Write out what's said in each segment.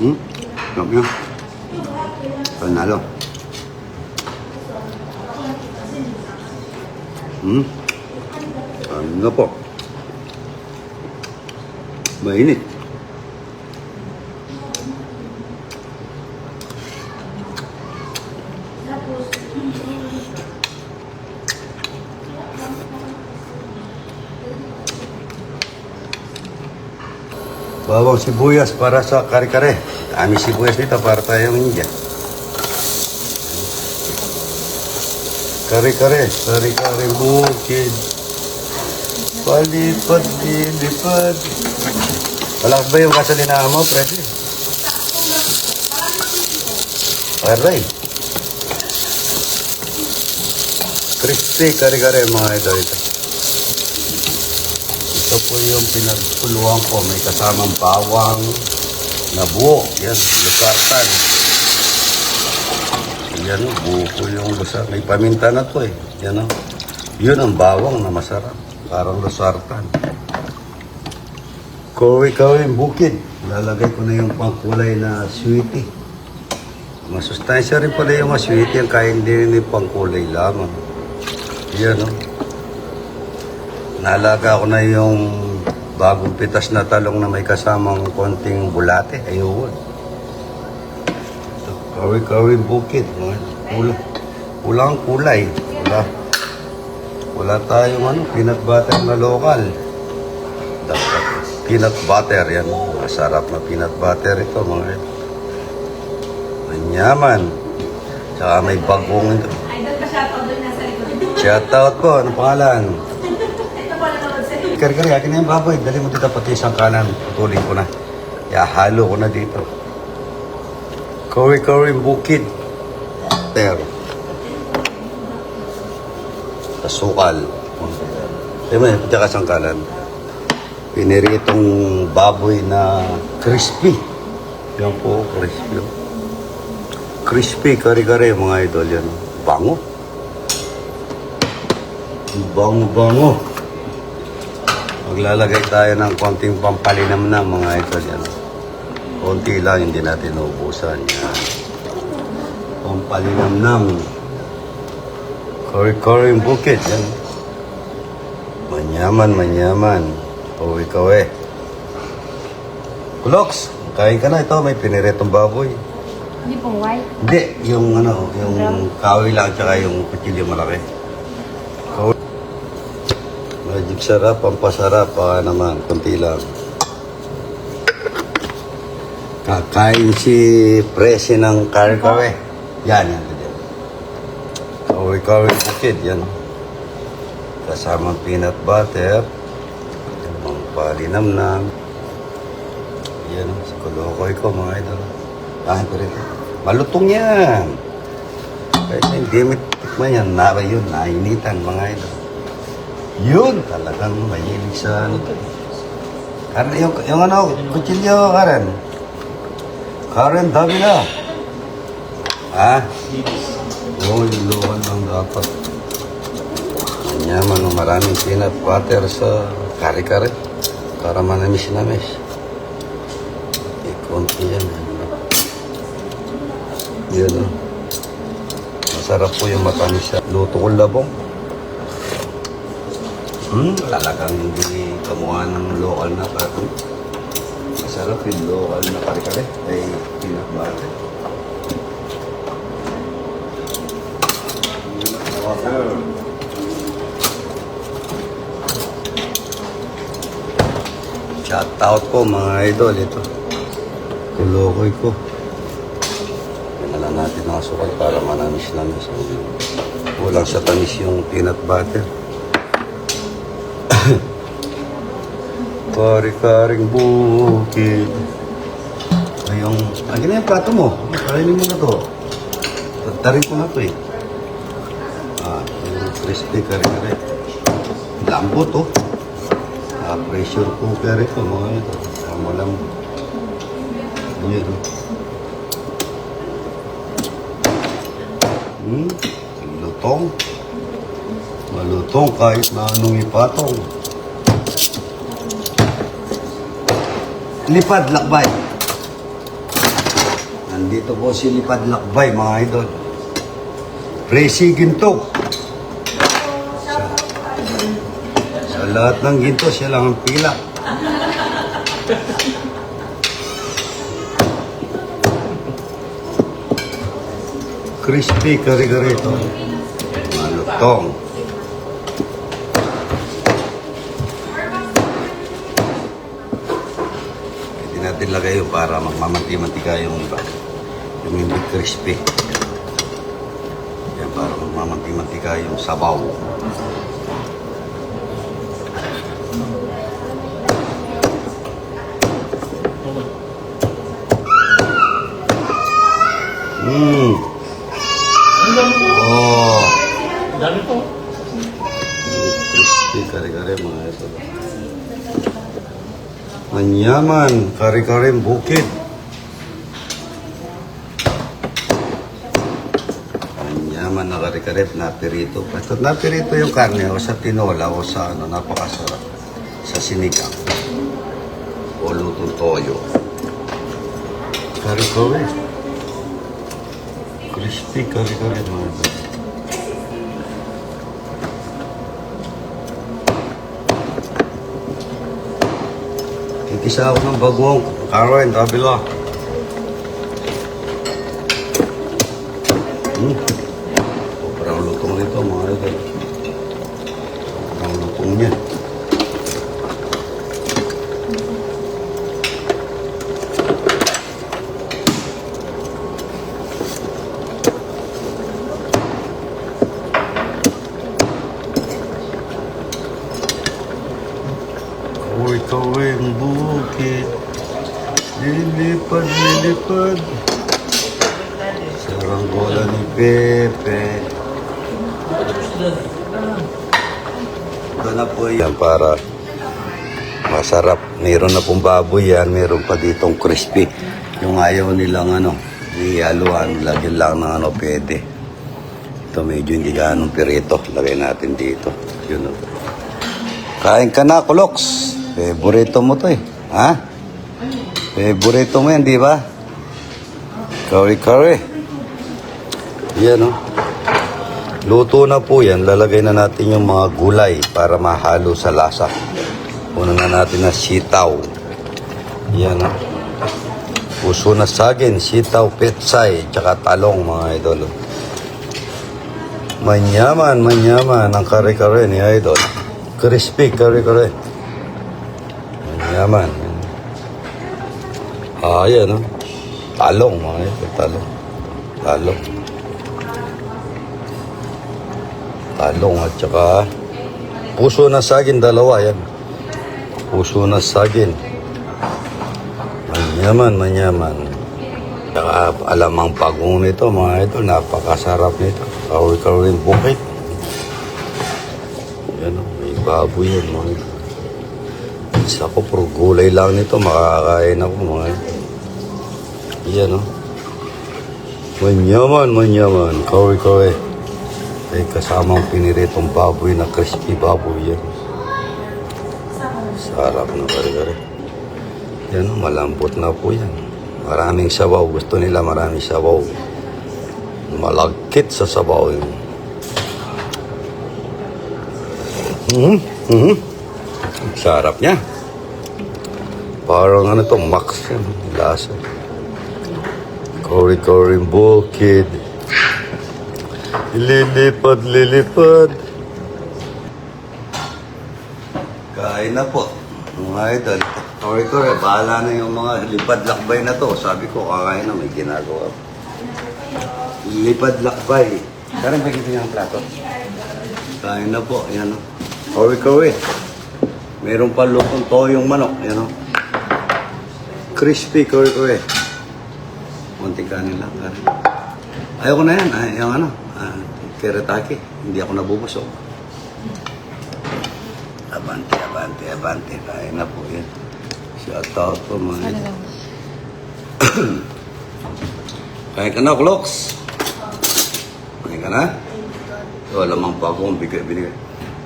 Hmm? Sarap yun. Panalo. Hmm? Ano po? Mainit. Bawang sibuyas para sa kare-kare. Dami sibuyas nito para tayong India. Kare-kare, kare-kare bukid. Palipad, lilipad. Wala ba yung kasalina mo, Presley? Aray. Crispy kare-kare mga ito ito. Ito po yung pinagpuluhan ko. May kasamang bawang na buo. Yan, lusartan. Yan buo po yung lusar. May paminta na to eh. Yan o. Yun ang bawang na masarap. Parang lusartan. Kawi-kawi bukid. Lalagay ko na yung pangkulay na sweetie. Masustansya rin pala yung mga sweetie. Ang kain din yung pangkulay lamang. Yan o. Nalaga ko na yung bagong pitas na talong na may kasamang konting bulate. Ayun. Ito, Kawi-kawi bukid. mga Pula. Pulang kulay. Wala. Wala tayong ano, peanut butter na lokal. Dapat peanut butter yan. Masarap na peanut butter ito mga ito. Manyaman. Tsaka may bagong ito. Idol pa siya pag doon nasa likod. Shoutout po. Ano pangalan? Ito pala naman sa Kari-kari, akin na yung baboy. Dali mo dito pati isang kanan. Putulin ko na. Ihahalo ko na dito. Kawi-kawi bukid. Pero. Tasukal. Di ba, pati ka isang kanan. Piniritong baboy na crispy. Yan po, crispy. Crispy, kari-kari, mga idol. Yan. Bango. Bango-bango. Maglalagay tayo ng konting pampalinam na mga idol yan. Konti lang, hindi natin naubusan yan. Pampalinam-nam. Kori-kori yung bukid yan. Manyaman, manyaman. Uwi-kawe. Kuloks, kain ka na ito. May piniretong baboy. Hindi pong white. Hindi, yung ano, yung kahoy lang tsaka yung kutsilyo malaki. Sarap, pampasarap pa naman, konti lang. Kakain si Presi ng karikawe. Yan, yan. yan. Kahoy-kahoy bukid, yan. Kasama peanut butter. Ang palinamnam. Yan, sa kulukoy ko mga idol. Kain ko rin. Malutong yan. Kahit hindi mo tikman yan, nara yun, nainitan mga idol. Yun, talagang mahilig sa ano to. Karen, yung, yung ano, kutsilyo, Karen. Karen, dami na. Ha? Oo, yung luwan lang dapat. Manyaman, no, maraming peanut butter sa kare-kare. Para manamis-namis. Eh, konti yan. eh. Yan o. Masarap po yung matamis. Luto ko labong. Hmm, talagang hindi kamukha ng local na kato. Masarap yung local na kare-kare. Ay, butter. Water. Shout out po mga idol ito. Kulokoy ko. Pinala natin ng asukal para manamis-namis. Kulang sa tamis yung peanut butter. Kari-karing bukid. Ay, yung... Lagi na yung plato mo. Kainin mo na to. Tatarin ko na to eh. Ah, yung crispy kare-kare. Lambot oh. Ah, pressure cooker ito mga ito. Ang walang... Yan oh. Hmm, lutong. Malutong kahit na anong ipatong. Lipad, lakbay. Nandito po si Lipad Lakbay, mga idol. Presi Ginto. Sa, sa lahat ng ginto, siya lang ang pila. Crispy kare-kare ito. Malutong. Hindi natin lagay yun para magmamanti-mantika yung iba. Yung hindi crispy. Yan para magmamanti-mantika yung sabaw. Mmm. Oh. Dami po. Crispy kare-kare mga ito. Manyaman, kare-kare bukid. Manyaman na kare-kare na pirito. Basta na pirito yung karne o sa tinola o sa ano, napakasarap. Sa sinigang. O lutong toyo. Kare-kare. Crispy kare-kare mga Kikisa ako ng bagong Karen, kabila. Hmm. Sobrang lutong nito mga idol. Sobrang lutong niya. Uy, kawing bukid Lilipad, lilipad Saranggola ni Pepe Ito na po yan para masarap. Meron na pong baboy yan, meron pa ditong crispy. Yung ayaw nilang ano, ihaluan, lagyan lang ng ano, pwede. Ito medyo hindi ganong pirito. Lagay natin dito. Yun o. Kain ka na, Kuloks. Favorito mo to eh. Ha? Favorito mo yan, di ba? Curry curry. Yan o. Luto na po yan. Lalagay na natin yung mga gulay para mahalo sa lasa. Una na natin na sitaw. Yan o. Puso na saging, sitaw, petsay, tsaka talong mga idol. Manyaman, manyaman ang kare-kare ni idol. Crispy kare-kare. Manyaman. Ah, yan o. Talong mga idol, talong. Talong. Talong at saka puso na saging, dalawa yan. Puso na saging. Manyaman, manyaman. Saka alamang pagong nito, mga ito, napakasarap nito. Kawi-kawi bukit. Yan o, may baboy yan, Isa ko, puro gulay lang nito, makakain ako, mga. Yan o. Manyaman, manyaman. Kawi-kawi. Ay kasamang piniritong baboy na crispy baboy yan. Sarap na kare-kare. Yan o, malambot na po yan. Maraming sabaw. Gusto nila maraming sabaw. Malagkit sa sabaw yun. Mhm, mhm. Ang Sarap niya. Parang ano to, max yan. Lasa. Kori-kori bukid. Lilipad, lilipad. Kain na po. Mga idol. Sorry ko rin, bahala na yung mga lipad lakbay na to. Sabi ko, kakain na, may ginagawa. Lipad lakbay. Karang bigyan niyo ang plato. Kain na po, yan o. Ko. Meron pa lutong toyong manok, yan o. Crispy curry curry. Munting kanin lang. Ayoko na yan. Ay, yung ano, ah, keretake. Hindi ako nabubusog. Abante, abante, abante. Kain na po yan. Shout out po mga. Kain ka na, Clocks. Kain ka na? Ito, lamang bagong bigay, binigay.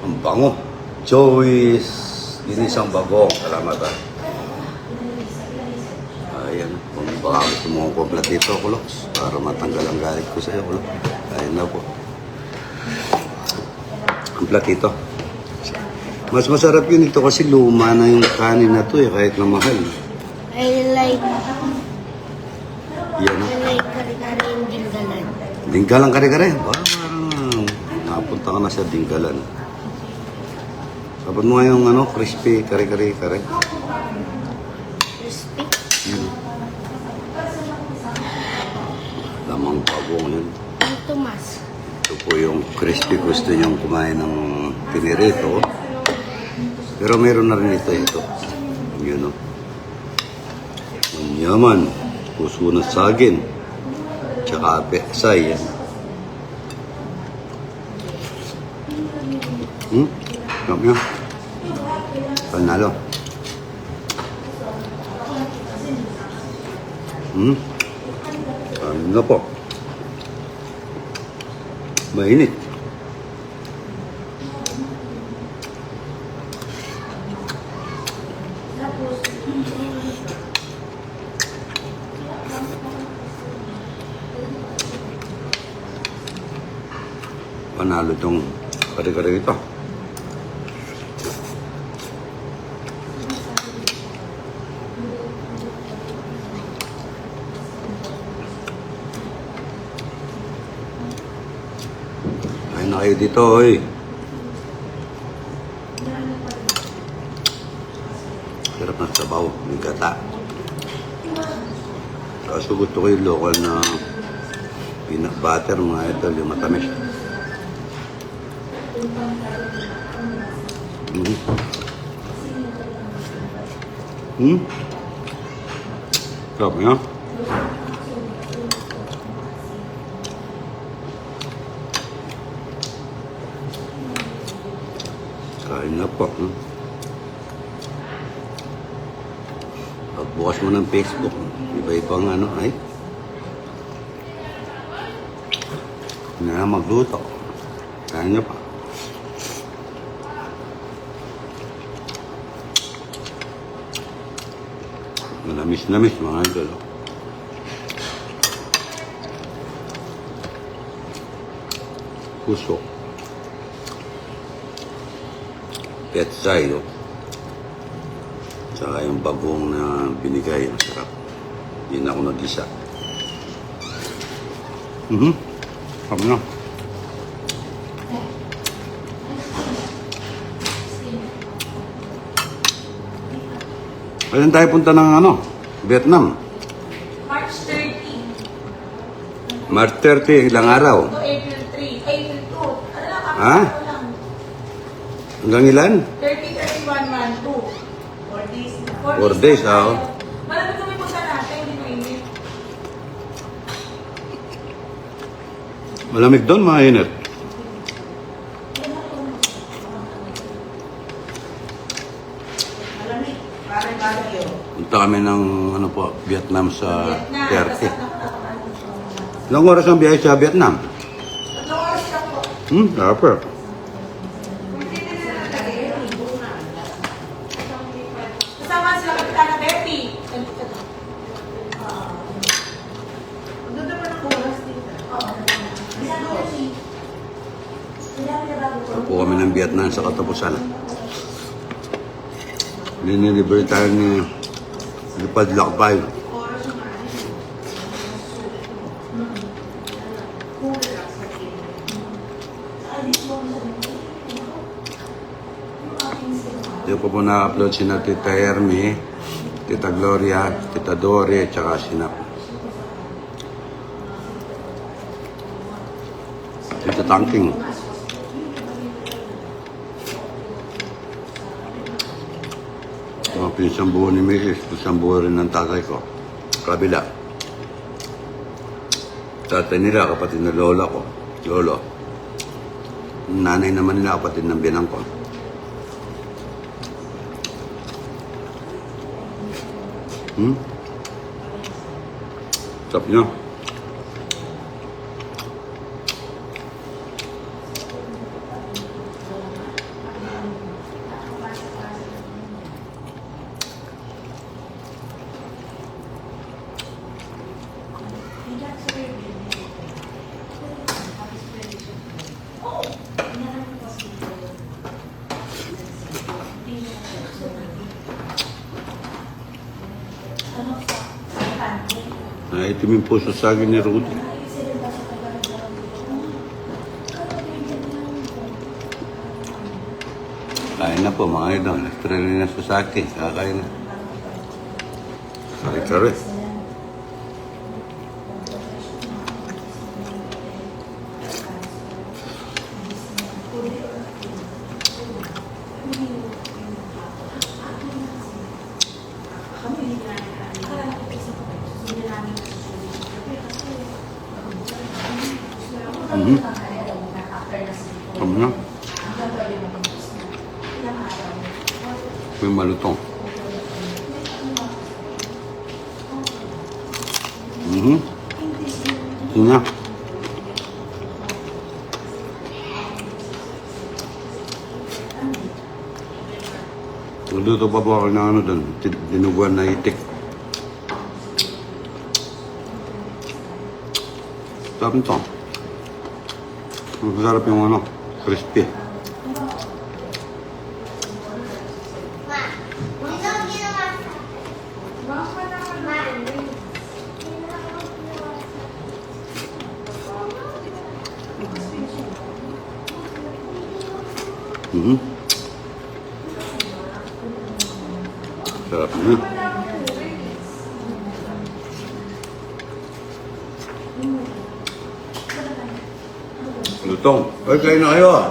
Ang bango. Joey's Ginisang bagong. Salamat ah. Ayan, kung baka gusto mo Tikman ko ang platito, Kulox. Para matanggal ang galit ko sa'yo, Kulox. Ayun na po. Ang platito. Mas masarap yun ito kasi luma na yung kanin na to eh, kahit na mahal. I like, Yan. I like kare-kare yung dinggalan. Dinggalan kare-kare. Parang napunta ka na sa dinggalan. Dapat mo yung ano, crispy kare-kare kare. Crispy. Yun. Lamang pabong yun. Ang tumas. Ito po yung crispy gusto niyong kumain ng pinirito. Pero meron na rin ito ito. Yun o. Ang yaman. Puso na sagin. Tsaka apesay. Yan. Hmm? Sarap niya. Panalo. Hmm? Ano po? Mainit. Panalo tong kare-kare ito. Kayo dito, oy. Sarap ng sabaw, may gata. Kaso gusto ko yung local na peanut butter, mga idol, yung matamis. Mm. Hmm? Sarap niya. Kain na po. Hmm? Pagbukas mo ng Facebook, iba-ibang ano, ay. Na magluto. Kain na pa. Malamis-lamis mga idol. oh. Petsay, oh. Tsaka yung bagong na binigay, ang sarap. Hindi na ako nag-isa. Mhm. Kami na. Kailan tayo punta ng ano? Vietnam. March 30 March 30, ilang araw? to April 3. April 2. Ano lang, Ha? Hanggang ilan? 30, 31, 1, 2. 4 days. Four days, na tayo. ah. Malamig kami punta natin, hindi mainit. Malamig doon, mainit. Malamig. Parang bagyo. Punta kami ng ano po, Vietnam sa Vietnam. 30. Basta Ilang oras ang biyahe sa Vietnam? Tatlong oras lang po. Hmm, dapat. Kasama sila Kapitana Betty. Doon naman ang oras dito. Punta po kami ng Vietnam sa katapusan. Linilibre tayo ni Lipad Lakbay. Di ko po na-upload si na Tita Hermi, Tita Gloria, Tita Dore, tsaka si na Tita Tangking. Mga pinsang buo ni Mrs. Pinsang buo rin ng tatay ko. Kabila. Tatay nila, kapatid na lola ko. Lolo. Nanay naman nila, kapatid ng binang ko. Hmm? Sarap niya. Naitim yung puso sa akin ni Rudy. Kain na po mga idol. Nag-train na sa sake. Kakain. Tama na. May malutong. Mhm. Sige na. Nagluto pa po ako ng ano doon, dinuguan na itik. Sarap nito. Masarap yung ano, crispy. Mhm. Sarap na. Lutong. Ay, kain na kayo ah.